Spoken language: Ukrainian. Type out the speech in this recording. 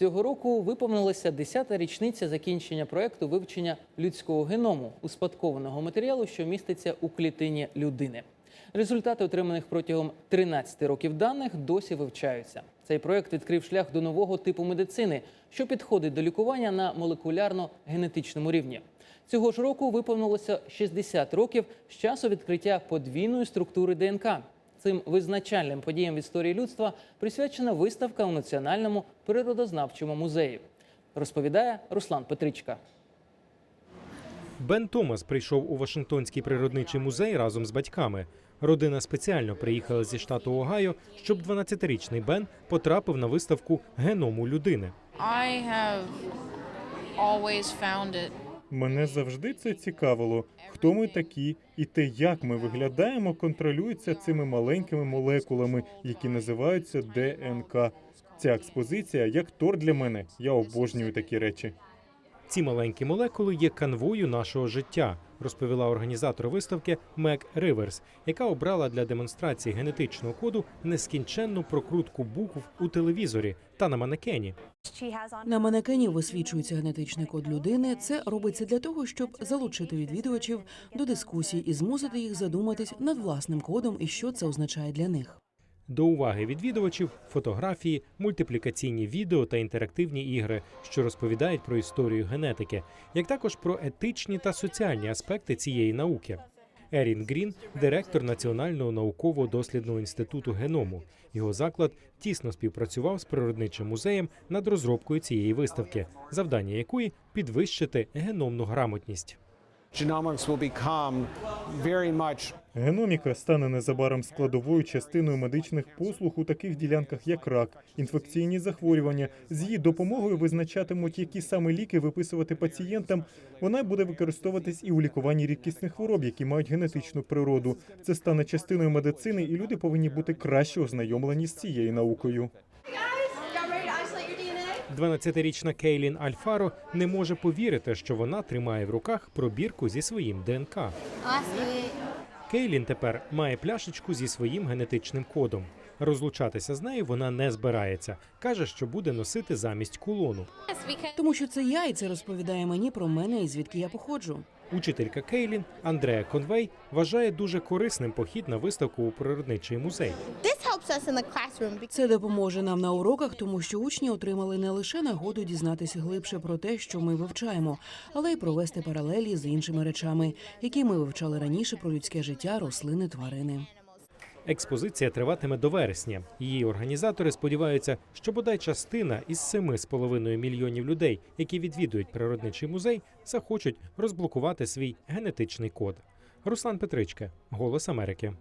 Цього року виповнилася 10-та річниця закінчення проекту вивчення людського геному успадкованого матеріалу, що міститься у клітині людини. Результати, отриманих протягом 13 років даних, досі вивчаються. Цей проект відкрив шлях до нового типу медицини, що підходить до лікування на молекулярно-генетичному рівні. Цього ж року виповнилося 60 років з часу відкриття подвійної структури ДНК. Цим визначальним подіям в історії людства присвячена виставка у Національному природознавчому музеї. Розповідає Руслан Петричка. Бен Томас прийшов у Вашингтонський природничий музей разом з батьками. Родина спеціально приїхала зі штату Огайо, щоб 12-річний Бен потрапив на виставку геному людини. I have always found it Мене завжди це цікавило, хто ми такі, і те, як ми виглядаємо, контролюється цими маленькими молекулами, які називаються ДНК. Ця експозиція як тор для мене. Я обожнюю такі речі. Ці маленькі молекули є канвою нашого життя, розповіла організатор виставки Мек Риверс, яка обрала для демонстрації генетичного коду нескінченну прокрутку букв у телевізорі та на манекені. На манекені висвічується генетичний код людини. Це робиться для того, щоб залучити відвідувачів до дискусій і змусити їх задуматись над власним кодом і що це означає для них. До уваги відвідувачів фотографії, мультиплікаційні відео та інтерактивні ігри, що розповідають про історію генетики, як також про етичні та соціальні аспекти цієї науки. Ерін Грін, директор Національного науково-дослідного інституту геному. Його заклад тісно співпрацював з природничим музеєм над розробкою цієї виставки, завдання якої підвищити геномну грамотність. Геноміка стане незабаром складовою частиною медичних послуг у таких ділянках, як рак, інфекційні захворювання. З її допомогою визначатимуть, які саме ліки виписувати пацієнтам. Вона буде використовуватись і у лікуванні рідкісних хвороб, які мають генетичну природу. Це стане частиною медицини, і люди повинні бути краще ознайомлені з цією наукою. 12-річна Кейлін Альфаро не може повірити, що вона тримає в руках пробірку зі своїм ДНК. Кейлін тепер має пляшечку зі своїм генетичним кодом. Розлучатися з нею вона не збирається. каже, що буде носити замість кулону. Тому що це я, і це розповідає мені про мене і звідки я походжу. Учителька Кейлін Андреа Конвей вважає дуже корисним похід на виставку у природничий музей. Це допоможе нам на уроках, тому що учні отримали не лише нагоду дізнатися глибше про те, що ми вивчаємо, але й провести паралелі з іншими речами, які ми вивчали раніше про людське життя, рослини, тварини. Експозиція триватиме до вересня. Її організатори сподіваються, що бодай частина із 7,5 мільйонів людей, які відвідують природничий музей, захочуть розблокувати свій генетичний код. Руслан Петричка, Голос Америки.